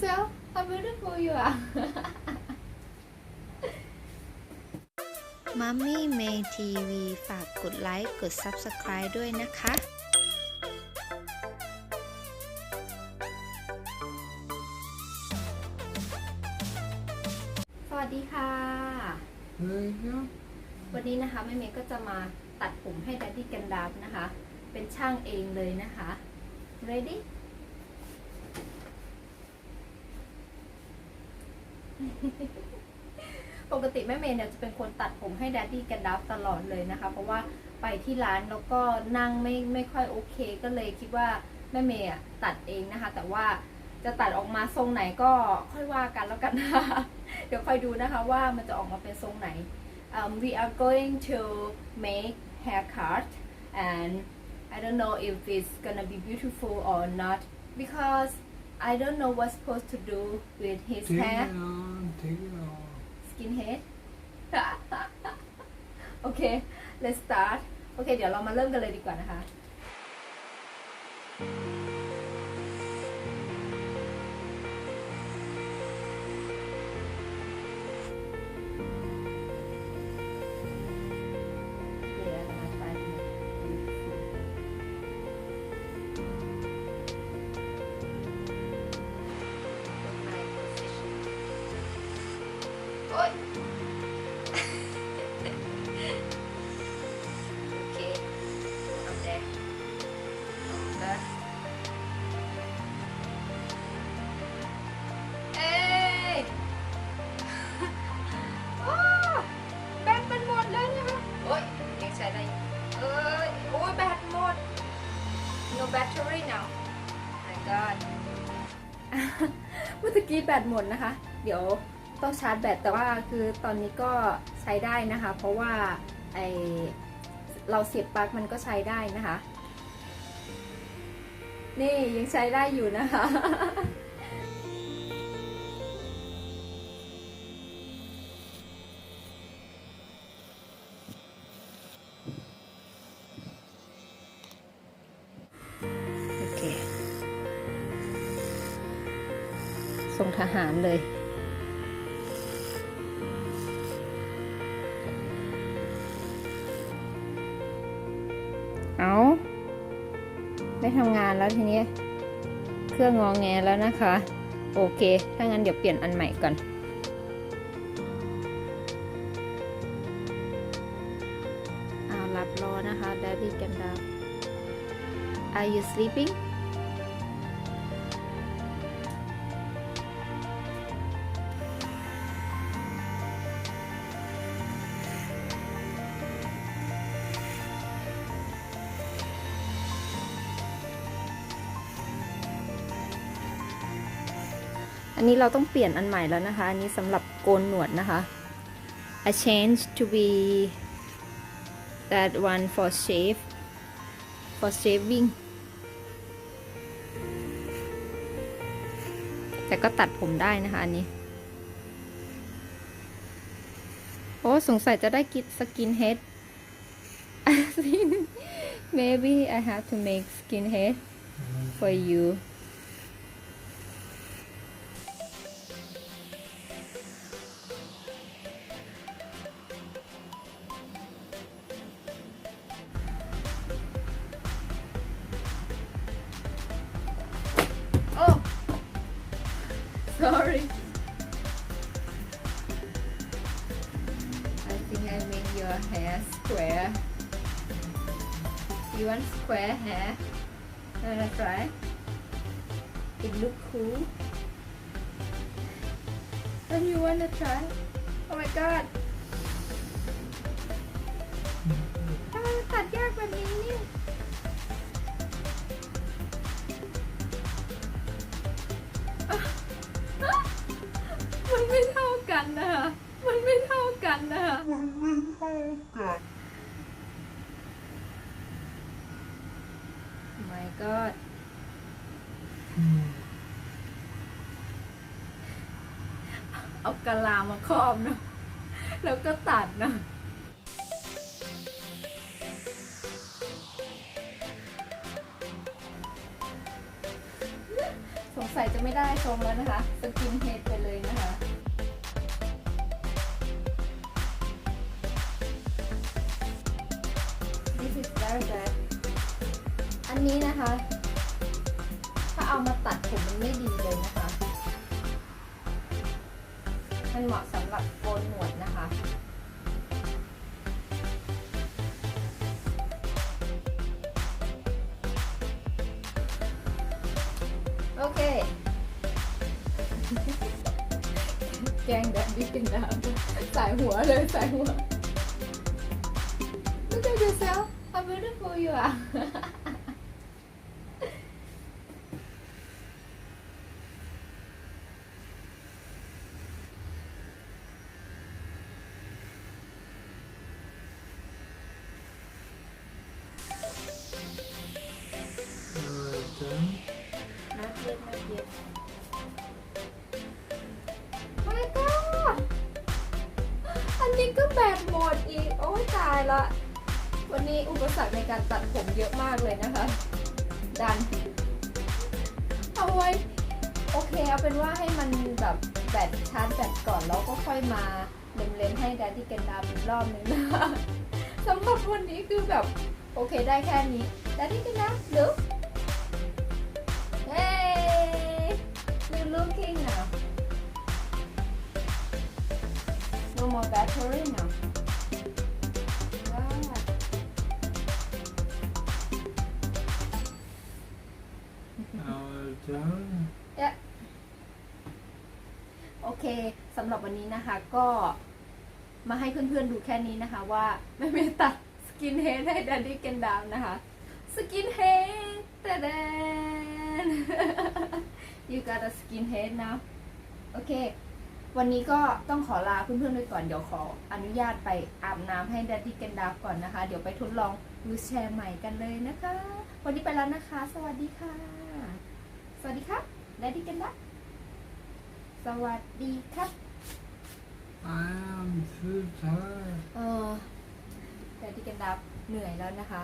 yourself how beautiful you are มัมมี่เมทีวีฝากกดไลค์ กด Subscribe ด้วยนะคะสวัสดีค่ะ There you go. วันนี้นะคะแม่เมย์ก็จะมาตัดผมให้ดัดดี้กันดาบนะคะ เป็นช่างเองเลยนะคะ ready ปกติแม่เมย์เนี่ยจะเป็นคนตัดผมให้ดัดดี้กันดับตลอดเลยนะคะ เพราะว่าไปที่ร้านแล้วก็นั่งไม่ไม่ค่อยโอเค ก็เลยคิดว่าแม่เมย์อะตัดเองนะคะ แต่ว่าจะตัดออกมาทรงไหนก็ค่อยว่ากันแล้วกันนะคะเดี๋ยวค่อยดูนะคะว่ามันจะออกมาเป็นทรงไหน um, we are going to make haircut and I don't know if it's gonna be beautiful or not because I don't know what's supposed to do with his Take hair it on, take it on. skinhead โอเค let's start โอเค เดี๋ยวเรามาเริ่มกันเลยดีกว่านะคะเเมื่อกี้แบตหมดนะคะ เดี๋ยวต้องชาร์จแบตแต่ว่าคือตอนนี้ก็ใช้ได้นะคะ เพราะว่าไอเราเสียบปลั๊กมันก็ใช้ได้นะคะ นี่ยังใช้ได้อยู่นะคะ ส่งทหารเลย เอาไม่ทำงานแล้วทีนี้ เครื่องงองแงแล้วนะคะ โอเค ถ้างั้นเดี๋ยวเปลี่ยนอันใหม่ก่อนเอารับรอนะคะ Daddy กันดา Are you sleeping? อันนี้เราต้องเปลี่ยนอันใหม่แล้วนะคะ อันนี้สำหรับโกนหนวดนะคะ I change to be that one for shave for shaving แต่ก็ตัดผมได้นะคะอันนี้ โอ้สงสัยจะได้กินสกินเฮด maybe I have to make skin head for you sorry. I think I made your hair square. You want square hair? Wanna try. It look cool. And you wanna try? Oh my god my god เอากะลามาครอบเนะแล้วก็ตัดนะสงสัยจะไม่ได้ทรงแล้วนะคะสกินเฮดไปเลยนะคะ This is very bad อันนี้นะคะ ถ้าเอามาตัดผมมันไม่ดีเลยนะคะ มันเหมาะสำหรับโกนหนวดนะคะโอเค แกงแดดดี้กินน้ำสายหัวเลยสายหัว Look at yourself how beautiful you are เออจังนัดเย็นนัดเย็น My God อันนี้ก็แบตหมดอีก โอ้ยตายละ วันนี้อุปสรรคในการตัดผมเยอะมากเลยนะคะ ดัน เอาไว้ โอเคเอาเป็นว่าให้มันแบบแบตชาร์จแบตก่อนแล้วก็ค่อยมาเล็มๆให้แดดดี้กันดามอีกรอบนึงนะคะสำหรับวันนี้คือแบบ โอเคได้แค่นี้แดดดี้กันดามดู Hey, you looking now. No more battery now. จังโอเคสำหรับวันนี้นะคะก็มาให้เพื่อนๆดูแค่นี้นะคะว่าแม่เมตัดสกินเฮดให้ดันดี้กันดามนะคะ สกินเฮดแต่แดน you got a skin head now โอเค วันนี้ก็ต้องขอลาเพื่อนๆไปก่อน เดี๋ยวขออนุญาตไปอาบน้ำให้ดัดดี้กันดาก่อนนะคะ เดี๋ยวไปทดลองดูแชร์ใหม่กันเลยนะคะ วันนี้ไปแล้วนะคะ สวัสดีค่ะ สวัสดีครับดัดดี้กันดาสวัสดีครับ I am too tired เออดัดดี้กันดาเหนื่อยแล้วนะคะ